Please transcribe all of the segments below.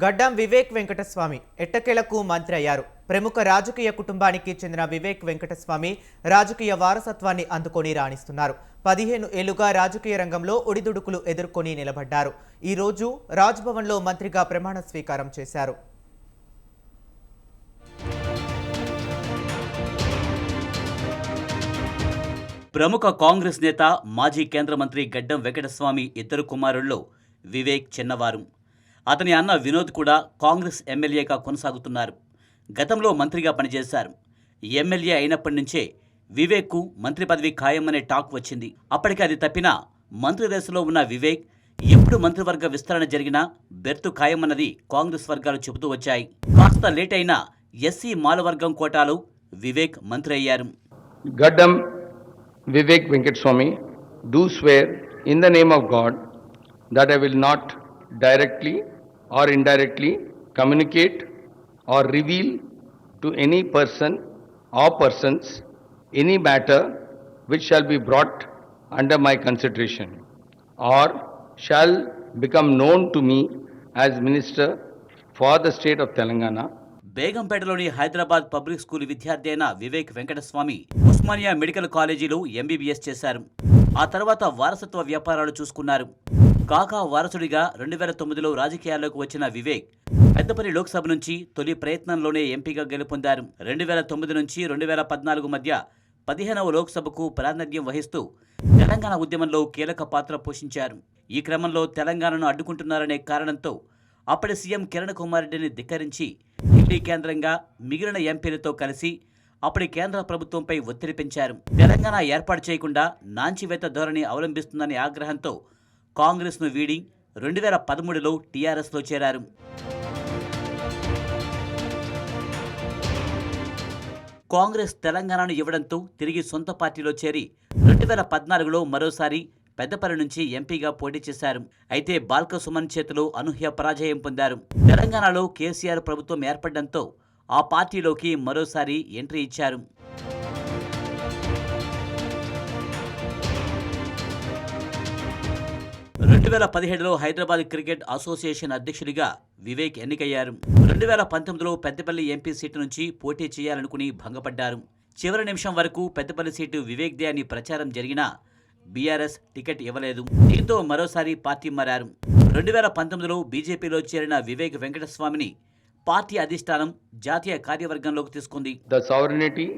గడ్డం వివేక్ వెంకటస్వామి ఎట్టకేలకు మంత్రి అయ్యారు. ప్రముఖ రాజకీయ కుటుంబానికి చెందిన వివేక్ వెంకటస్వామి రాజకీయ వారసత్వాన్ని అందుకొని రాణిస్తున్నారు. పదిహేను ఏళ్ళుగా రాజకీయ రంగంలో ఒడిదుడుకులు ఎదుర్కొని నిలబడ్డారు. ఈ రోజు రాజ్భవన్లో మంత్రిగా ప్రమాణ స్వీకారం చేశారు. ప్రముఖ కాంగ్రెస్ నేత మాజీ కేంద్ర మంత్రి గడ్డం వెంకటస్వామి ఇద్దరు కుమారుల్లో వివేక్ చిన్నవారు. అతని అన్న వినోద్ కూడా కాంగ్రెస్ ఎమ్మెల్యేగా కొనసాగుతున్నారు. గతంలో మంత్రిగా పనిచేశారు. ఎమ్మెల్యే అయినప్పటి నుంచే వివేక్కు మంత్రి పదవి ఖాయమనే టాక్ వచ్చింది. అప్పటికి అది తప్పినా మంత్రి రేసులో ఉన్న వివేక్ ఎప్పుడు మంత్రివర్గ విస్తరణ జరిగినా బెర్తు ఖాయమన్నది కాంగ్రెస్ వర్గాలు చెబుతూ వచ్చాయి. కాస్త లేట్ అయినా ఎస్సీ మాలవర్గం కోటాలో వివేక్ మంత్రి అయ్యారు. Gaddam Vivek Venkataswamy Swami swear in the name of God that that will not directly or indirectly communicate or reveal to any person or persons any matter which shall be brought under my consideration or shall become known to me as Minister for the state of Telangana బేగంపేటలోని Hyderabad public school విద్యార్థి అయిన Vivek Venkataswamy Osmania medical కాలేజీలో MBBS చేశారు ఆ తర్వాత వారసత్వ వ్యాపారాలు చూసుకున్నారు కాకా వారసుడిగా రెండు వేల తొమ్మిదిలో రాజకీయాల్లోకి వచ్చిన వివేక్ పెద్దపల్లి లోక్సభ నుంచి తొలి ప్రయత్నంలోనే ఎంపీగా గెలుపొందారు. రెండు వేల తొమ్మిది నుంచి రెండు వేల పద్నాలుగు మధ్య పదిహేనవ లోక్సభకు ప్రాతినిధ్యం వహిస్తూ తెలంగాణ ఉద్యమంలో కీలక పాత్ర పోషించారు. ఈ క్రమంలో తెలంగాణను అడ్డుకుంటున్నారనే కారణంతో అప్పటి సీఎం కిరణ్ కుమార్ రెడ్డిని ధిక్కరించి ఢిల్లీ కేంద్రంగా మిగిలిన ఎంపీలతో కలిసి అప్పటి కేంద్ర ప్రభుత్వంపై ఒత్తిడి పెంచారు. తెలంగాణ ఏర్పాటు చేయకుండా నాంచివేత ధోరణి అవలంబిస్తుందనే ఆగ్రహంతో కాంగ్రెస్ను వీడి రెండు వేల పదమూడులో టీఆర్ఎస్లో చేరారు. కాంగ్రెస్ తెలంగాణను ఇవ్వడంతో తిరిగి సొంత పార్టీలో చేరి రెండు వేల పద్నాలుగులో మరోసారి పెద్దపల్లి నుంచి ఎంపీగా పోటీ చేశారు. అయితే బాల్క సుమన్ చేతిలో అనూహ్య పరాజయం పొందారు. తెలంగాణలో కేసీఆర్ ప్రభుత్వం ఏర్పడడంతో ఆ పార్టీలోకి మరోసారి ఎంట్రీ ఇచ్చారు. రెండు వేల పదిహేడులో హైదరాబాద్ క్రికెట్ అసోసియేషన్ అధ్యక్షుడిగా వివేక్ ఎన్నికయ్యారు. రెండు వేల పంతొమ్మిదిలో పెద్దపల్లి ఎంపీ సీటు నుంచి పోటీ చేయాలనుకుని భంగపడ్డారు. చివరి నిమిషం వరకు పెద్దపల్లి సీటు వివేక్దే అని ప్రచారం జరిగినా బీఆర్ఎస్ టికెట్ ఇవ్వలేదు. దీంతో మరోసారి పార్టీ మారారు. రెండు వేల పంతొమ్మిదిలో బీజేపీలో చేరిన వివేక్ వెంకటస్వామిని పార్టీ అధిష్టానం జాతీయ కార్యవర్గంలోకి తీసుకుంది. The sovereignty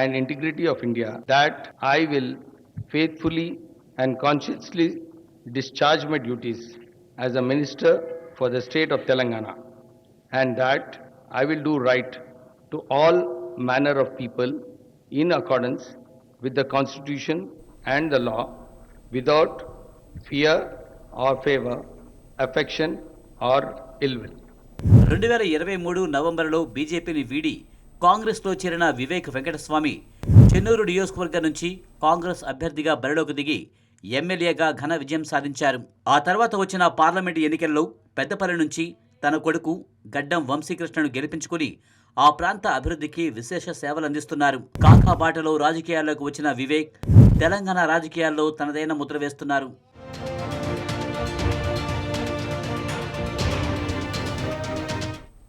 and integrity of India that I will faithfully and consciously discharge my duties as a minister for the state of Telangana, and that I will do right to all manner of people in accordance with the constitution and the law without fear or favor, affection or ill will. రెండు వేల ఇరవై మూడు నవంబర్లో బీజేపీని వీడి కాంగ్రెస్లో చేరిన వివేక్ వెంకటస్వామి చెన్నూరు నియోజకవర్గం నుంచి కాంగ్రెస్ అభ్యర్థిగా బరిలోకి దిగి ఎమ్మెల్యేగా ఘన విజయం సాధించారు. ఆ తర్వాత వచ్చిన పార్లమెంటు ఎన్నికల్లో పెద్దపల్లి నుంచి తన కొడుకు గడ్డం వంశీకృష్ణను గెలిపించుకుని ఆ ప్రాంత అభివృద్ధికి విశేష సేవలు అందిస్తున్నారు. కాకాబాటలో రాజకీయాల్లోకి వచ్చిన వివేక్ తెలంగాణ రాజకీయాల్లో తనదైన ముద్ర వేస్తున్నారు.